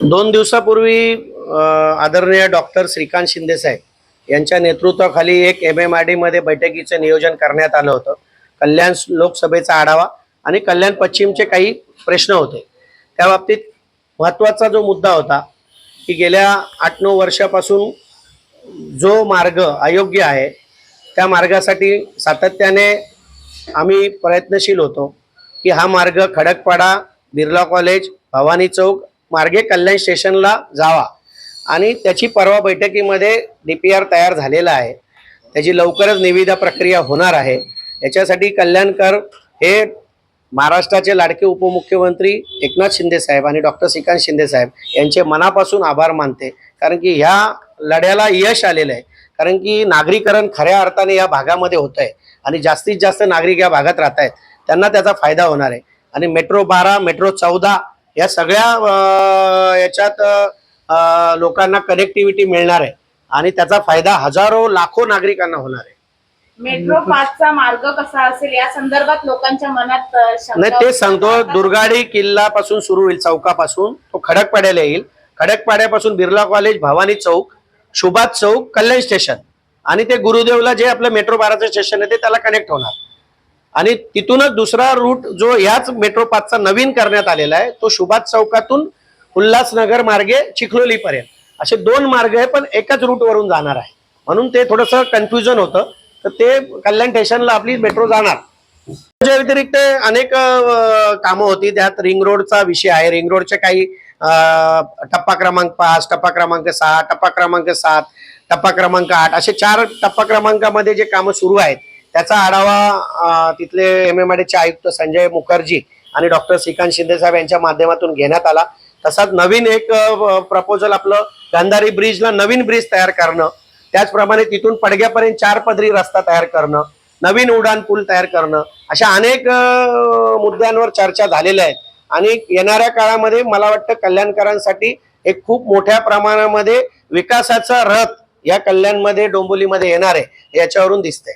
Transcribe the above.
दोन दिवसापूर्वी आदरणीय डॉक्टर श्रीकांत शिंदे साहेब यांच्या नेतृत्वाखाली एक एम एम आर डीमध्ये बैठकीचं नियोजन करण्यात आलं होतं. कल्याण लोकसभेचा आढावा आणि कल्याण पश्चिमचे काही प्रश्न होते. त्या बाबतीत महत्त्वाचा जो मुद्दा होता की गेल्या आठ नऊ वर्षापासून जो मार्ग अयोग्य आहे त्या मार्गासाठी सातत्याने आम्ही प्रयत्नशील होतो की हा मार्ग खडकपाडा बिर्ला कॉलेज भवानी चौक मार्गे कल्याण स्टेशनला जावा. आणि त्याची परवा बैठकीमध्ये डी पी आर तयार झालेला आहे. त्याची लवकरच निविदा प्रक्रिया होणार आहे. याच्यासाठी कल्याणकर हे महाराष्ट्राचे लाडके उपमुख्यमंत्री एकनाथ शिंदे साहेब आणि डॉक्टर श्रीकांत शिंदे साहेब यांचे मनापासून आभार मानते. कारण की ह्या लढ्याला यश आलेलं आहे. कारण की नागरीकरण खऱ्या अर्थाने या भागामध्ये होत आहे आणि जास्तीत जास्त नागरिक या भागात राहत आहेत त्यांना त्याचा फायदा होणार आहे. आणि मेट्रो बारा मेट्रो चौदा या सगळ्या याच्यात लोकांना कनेक्टिव्हिटी मिळणार आहे. आणि त्याचा फायदा हजारो लाखो नागरिकांना होणार आहे. मेट्रो पाचचा मार्ग कसा असेल या संदर्भात लोकांच्या मनात नाही ते सांगतो. दुर्गाडी किल्ला पासून सुरू होईल चौकापासून. तो खडकपाड्याला येईल. खडकपाड्यापासून बिर्ला कॉलेज भवानी चौक सुभाष चौक कल्याण स्टेशन आणि ते गुरुदेवला जे आपलं मेट्रो बाराचं स्टेशन आहे ते त्याला कनेक्ट होणार. आणि तिथूनच दुसरा रूट जो ह्याच मेट्रो पाचचा नवीन करण्यात आलेला आहे तो सुभाष चौकातून उल्हासनगर मार्गे चिखलोलीपर्यंत. असे दोन मार्ग आहे पण एकाच रूटवरून जाणार आहे. म्हणून ते थोडंसं कन्फ्युजन होतं. तर ते कल्याण स्टेशनला आपली मेट्रो जाणार. त्याच्या व्यतिरिक्त अनेक कामं होती. त्यात रिंग रोडचा विषय आहे. रिंग रोडचे काही टप्पा क्रमांक पाच टप्पा क्रमांक सहा टप्पा क्रमांक सात टप्पा क्रमांक आठ असे चार टप्पा क्रमांकामध्ये जे कामं सुरू आहेत त्याचा आढावा तिथले एम एम चे आयुक्त संजय मुखर्जी आणि डॉक्टर श्रीकांत शिंदे साहेब यांच्या माध्यमातून घेण्यात आला. तसाच नवीन एक प्रपोजल आपलं गांधारी ब्रिजला नवीन ब्रिज तयार करणं. त्याचप्रमाणे तिथून पडग्यापर्यंत चार पदरी रस्ता तयार करणं. नवीन उड्डाण पूल तयार करणं. अशा अनेक मुद्द्यांवर चर्चा झालेल्या आहेत. आणि येणाऱ्या काळामध्ये मला वाटतं कल्याणकरांसाठी एक खूप मोठ्या प्रमाणामध्ये विकासाचा रथ या कल्याणमध्ये डोंबोलीमध्ये येणार आहे याच्यावरून दिसतंय.